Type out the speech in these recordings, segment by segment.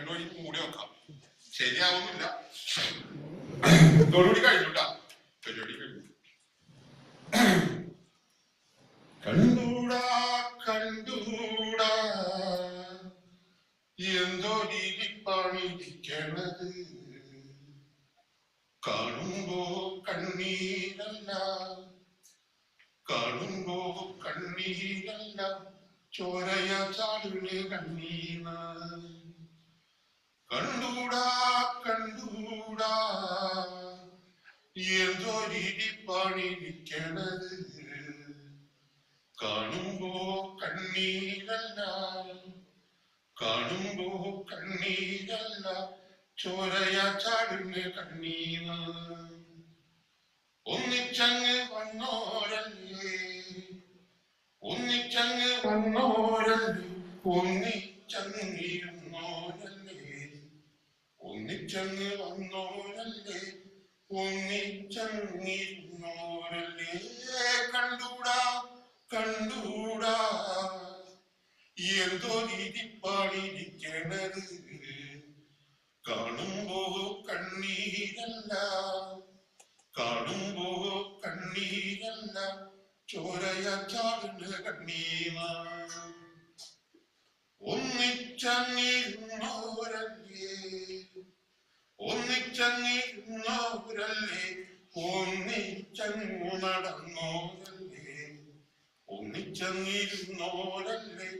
രണ്ടു മണിക്ക് മൂടി വെക്കാം ശരിയാവുന്നില്ല. ഇതോടുകൂടി കഴിഞ്ഞുട്ടാ. പരിപാടി കഴിഞ്ഞു. കണ്ടൂടാ കണ്ടൂടാ. എന്തോ രീതിപ്പാണിരിക്കണത് കാണുമ്പോ കണ്ണീരല്ല. കാണുമ്പോ കണ്ണീരല്ല. ചോരയ ചാടുന്ന കണ്ണീന കണ്ടൂടാ കണ്ടൂടാ എന്തോ രീതിപ്പാണിരിക്കണത് കാണുമ്പോ കണ്ണീരല്ല. കാണുമ്പോ കണ്ണീരല്ല. ചോരയ ചാടുന്ന കണ്ണീന ഒന്നിച്ചങ്ങ് വന്നോരല്ലേ? ഒന്നിച്ചങ്ങ് വന്നോരല്ലേ? ഒന്നിച്ചങ്ങിരുന്നോരല്ലേ ഒന്നിച്ചങ്ങ് വന്നോരല്ലേ? ഒന്നിച്ചങ്ങിരുന്നോരല്ലേ കണ്ടൂടാ കണ്ടൂടാ. എന്തോ രീതിപ്പാടിരിക്കണത് കാണുമ്പോ കണ്ണീരല്ല. കാണുമ്പോ കണ്ണീരല്ല. ചോരയ ചാടുന്ന കണ്ണീരാണ് ഒന്നിച്ചങ്ങിരുന്നോരല്ലേ ഒന്നിച്ചങ്ങിരുന്നോരല്ലേ ഒന്നിച്ചങ്ങു നടന്നോരല്ലേ ഒന്നിച്ചങ്ങിരുന്നോരല്ലേ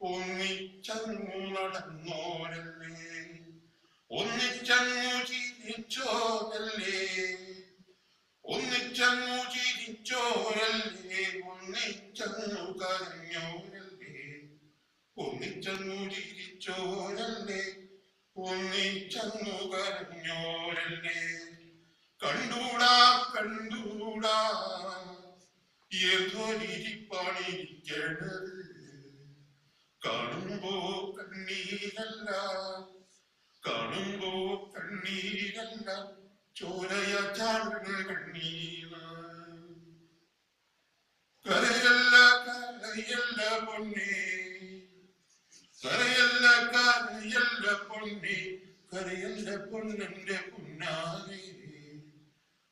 ഒന്നിച്ചങ്ങു നടന്നോരല്ലേ ഒന്നിച്ചങ്ങു ചിരിച്ചോരല്ലേ ഒന്നിച്ചങ്ങു ചിരിച്ചോരല്ലേ ഒന്നിച്ചങ്ങു കരഞ്ഞോരല്ലേ ഒന്നിച്ചങ്ങു ചിരിച്ചോരല്ലേ ഒന്നിച്ചങ്ങു കരഞ്ഞോരല്ലേ കണ്ടൂടാ കണ്ടൂടാ. ഏതൊരിപ്പാണിരിക്കണത് കാണുമ്പോ കണ്ണീരല്ല കാണുമ്പോ കണ്ണീരല്ല. ചോരയ കണ്ണീര. കരയല്ല കരയല്ല പൊന്നേ. കരയല്ല കരയല്ല പൊന്നേ കരയല്ല പൊന്നന്റെ പുന്നാരേ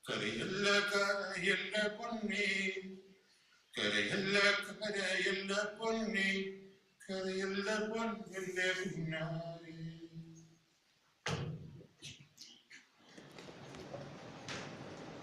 കരയല്ല കരയല്ല പൊന്നേ കരയല്ല കരയല്ല പൊന്നേ കരയല്ല പൊന്നന്റെ പുന്നാരേ